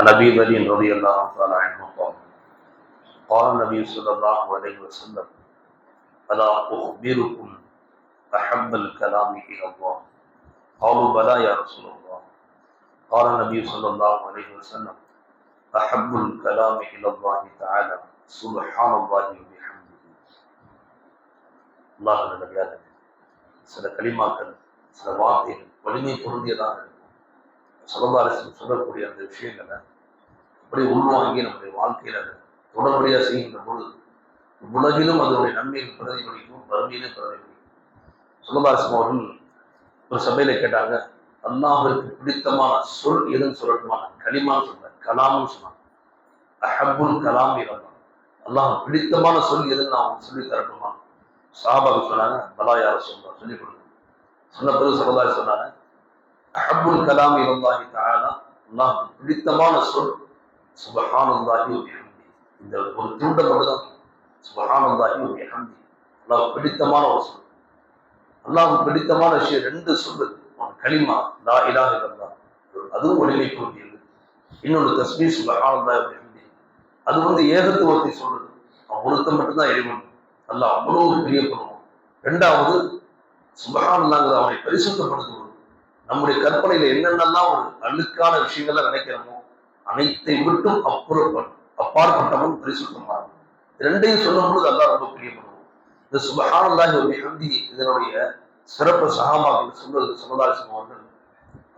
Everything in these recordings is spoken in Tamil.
عن أبي ذر رضي الله تعالى عنه قال قال النبي صلى الله عليه وسلم ألا أخبركم أحب الكلام إلى الله؟ قالوا بلا يا رسول الله. قال النبي صلى الله عليه وسلم أحب الكلام إلى الله تعالى سبحان الله وبحمده. الله لنا صدق كلمة صلوات ولمن فرض الله. இருக்கும் சொல்லக்கூடிய அந்த விஷயங்களை அப்படி உள்வாங்கி நம்முடைய வாழ்க்கையில அதை தொடர்படியாக செய்கின்ற பொழுது உலகிலும் அதனுடைய நன்மையில் பிரதிபலிக்கும் வறுமையிலும் பிரதிபலிக்கும். சுலபாரசன் அவர்கள் ஒரு சபையில கேட்டாங்க அல்லாஹருக்கு பிடித்தமான சொல் எதுன்னு சொல்லட்டுமான களிமான்னு சொன்னார். கலாம்னு சொன்னாங்க அஹபுல் கலாம் இறந்தான் அல்லாஹ் பிடித்தமான சொல் எதுன்னு நான் அவங்க சொல்லி தரட்டுமா? சாபாவுக்கு சொன்னாங்க பலா யார சொல்லிக் கொடுங்க. சொன்ன பிறகு சபதாரி சொன்னாங்க அஹபுல் கலாம் இறந்தாகி தானா அல்லாஹ் பிடித்தமான சொல் சுபஹானந்தாகி ஒரு இந்த ஒரு துண்டை மட்டும்தான். சுபஹானந்தாகி ஒரு ஹம்தி அல்லாஹ் பிடித்தமான ஒரு சொல். அல்லாஹ் பிடித்தமான விஷயம் ரெண்டு சொல்லு களிமா லா இலாக இருந்தான் அதுவும் ஒளிமை கூறியது இன்னொன்று தஸ்மி சுபஹானல்லாஹி ஒரு அது வந்து ஏகத்துவத்தை சொல்றது. அவன் ஒருத்தன் மட்டும்தான் இறைவன். அல்லாஹ் அவ்வளவு பிரியப்படுவோம் ரெண்டாவது சுபஹானல்லாங்கிறது அவனை பரிசுத்தப்படுத்துவது நம்முடைய கற்பனையில என்னென்னலாம் ஒரு அழுக்கான விஷயங்கள்லாம் நினைக்கிறோமோ அனைத்தை விட்டும் அப்புறம் அப்பாற்பட்டவன் பரிசுத்தமாக ரெண்டையும் சொல்லும் பொழுது அல்லாஹ் ரொம்ப பிரியப்படுவோம் இந்த சுபஹானல்லாஹி ஒரு ஹந்தி இதனுடைய சிறப்பு சகாபாக்கள் சொல்வது சமுதாயம் அவர்கள்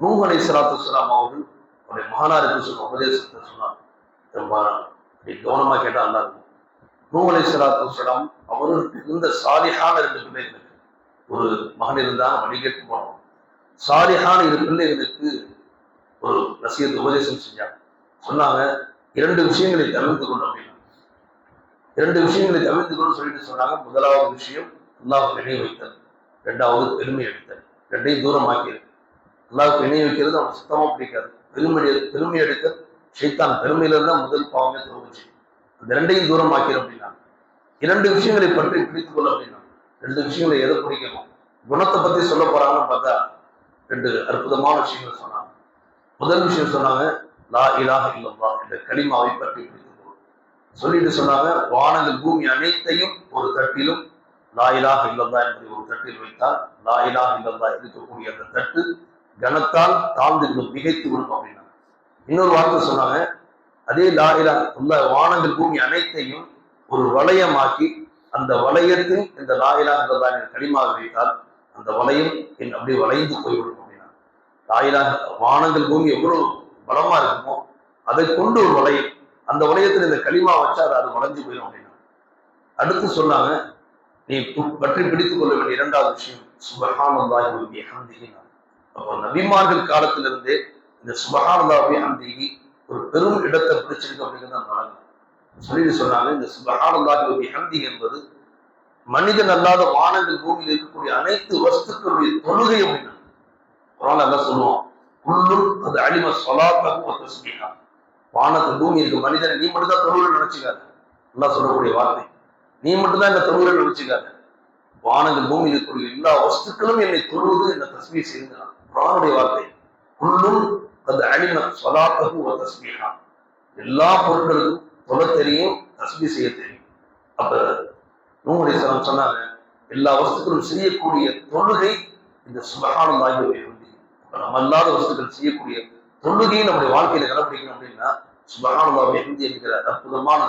நூஹ் அலை சலாத்து சலாம் அவர்கள் அவருடைய மகானாருக்கு சொன்ன உபதேசத்தை சொன்னார். ரொம்ப அப்படி கவனமா கேட்டா நல்லா இருக்கும். நூஹ் அலை சலாத்து சலாம் அவருக்கு இருந்த சாலிஹான ரெண்டு பிள்ளைகளுக்கு ஒரு மகன் இருந்தான் வணிகத்து போனோம் சாலிஹான இரு பிள்ளைகளுக்கு ஒரு ரசிகத்தை உபதேசம் செஞ்சாங்க. சொன்னாங்க இரண்டு விஷயங்களை தவிர்த்து கொண்டு அப்படின்னா. இரண்டு விஷயங்களை தவிர்த்து கொண்டு சொல்லிட்டு சொன்னாங்க. முதலாவது விஷயம் அல்லாஹ் இணை வைத்தல். ரெண்டாவது பெருமை அடித்தல் ரெண்டையும் தூரமாக்கியது. அல்லாவுக்கு இணை வைக்கிறது அவன் சுத்தமா பிடிக்காது. பெருமை பெருமை அடித்தல் ஷைத்தான் பெருமையில இருந்தா முதல் பாவமே தோணுச்சு அந்த ரெண்டையும் தூரமாக்கிறோம் அப்படின்னா இரண்டு விஷயங்களை பற்றி பிடித்துக் கொள்ள அப்படின்னா ரெண்டு விஷயங்களை எதை பிடிக்கணும்? குணத்தை பத்தி சொல்ல போறாங்கன்னு பார்த்தா ரெண்டு அற்புதமான விஷயங்கள் சொன்னாங்க. முதல் விஷயம் சொன்னாங்க லா இலாக இல்லம்மா என்ற களிமாவை பற்றி பிடித்துக்கொள்ளும் சொல்லிட்டு சொன்னாங்க வானங்கள் பூமி அனைத்தையும் ஒரு தட்டிலும் லா இலாக இல்லம்மா என்பதை ஒரு தட்டில் வைத்தால் லா இலாக இல்லம்மா இருக்கக்கூடிய அந்த தட்டு கனத்தால் தாழ்ந்து விடும் மிகைத்து விடும் அப்படின்னா இன்னொரு வார்த்தை சொன்னாங்க அதே லா இலா உள்ள வானங்கள் பூமி அனைத்தையும் ஒரு வளையமாக்கி அந்த வளையத்தில் இந்த லா இலா என்ற களிமாவை வைத்தால் அந்த வளையம் என் அப்படியே வளைந்து போய்விடும் அப்படின்னா தாயிலாக வானங்கள் பூமி எவ்வளவு பலமா இருக்குமோ அதை கொண்டு ஒரு வளையம் அந்த வளையத்தில் இந்த களிமா வச்சா அது அது வளைஞ்சு போயிடும் அப்படின்னா. அடுத்து சொன்னாங்க நீ பற்றி பிடித்துக் கொள்ள வேண்டிய இரண்டாவது விஷயம் சுபகானந்தாய் உருவிய பிஹம்திஹி. அப்போ நபிமார்கள் காலத்திலிருந்தே இந்த சுபஹானல்லாஹி ஹந்திகி ஒரு பெரும் இடத்தை பிடிச்சிருக்கு அப்படிங்கிறது அந்த வழங்க சொல்லிட்டு சொன்னாங்க இந்த சுபஹானல்லாஹி வ பிஹம்திஹி என்பது மனிதன் அல்லாத வானங்கள் பூமியில் இருக்கக்கூடிய அனைத்து வஸ்துக்களுடைய தொழுகை அப்படின்னா குரான் எல்லாம் சொல்லுவோம் உள்ளும் அது அடிம சொலாத்தகும் தஸ்மீகா வானத்து பூமி இருக்கு மனிதன் நீ மட்டும் தான் தொழுகை நினைச்சுக்காத. நல்லா சொல்லக்கூடிய வார்த்தை. நீ மட்டும் தான் இந்த தொழுகை நினைச்சுக்காத. வானங்கள் பூமியில் இருக்கக்கூடிய எல்லா வஸ்துக்களும் என்னை தொழுவது என்ன தஸ்மீ செய்கிறான் குரானுடைய வார்த்தை உள்ளும் அது அடிம சொலாத்தகும் தஸ்மீகா எல்லா பொருட்களுக்கும் தொலை தெரியும் தஸ்மீ செய்ய தெரியும். அப்ப நூமுடைய சலம் சொன்னாங்க எல்லா வஸ்துக்களும் செய்யக்கூடிய தொழுகை இந்த சுபகானம் ஆகியவை உண்டு நம்ம இல்லாத வஸ்துக்கள் செய்யக்கூடிய தொழுகையை நம்முடைய வாழ்க்கையில கடைபிடிக்கணும் அப்படின்னா சுபகானந்தாவை ஹிந்தி என்கிற அற்புதமான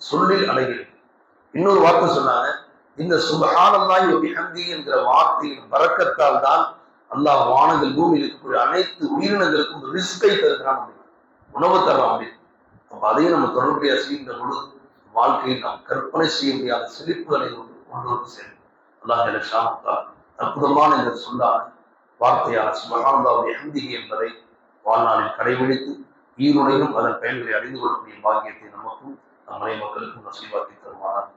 சொல்லில் அடங்கியிருக்கு இன்னொரு வார்த்தை சொன்னாங்க இந்த சுபகானந்தாய் ஹந்தி என்கிற வார்த்தையின் பறக்கத்தால் தான் அல்லாஹ் வானங்கள் பூமியில் இருக்கக்கூடிய அனைத்து உயிரினங்களுக்கும் ரிஸ்கை தருகிறான் அப்படின்னு உணவு தர்றான் அப்படின்னு. அப்ப அதையும் நம்ம தொடர்புடைய செய்கின்ற பொழுது வாழ்க்கையில் நாம் கற்பனை செய்ய முடியாத செழிப்புகளை கொண்டு கொண்டு வந்து சேரும் அல்லாஹ் அற்புதமான இந்த சொல்லான வார்த்தையான சுபகானந்தாவுடைய ஹந்திகை என்பதை வாழ்நாளில் கடைபிடித்து ஈருடையும் அதன் பயன்களை அறிந்து கொள்ளக்கூடிய பாக்கியத்தை நமக்கும் நம் மக்களுக்கும் நசீவாக்கி தருவாரார்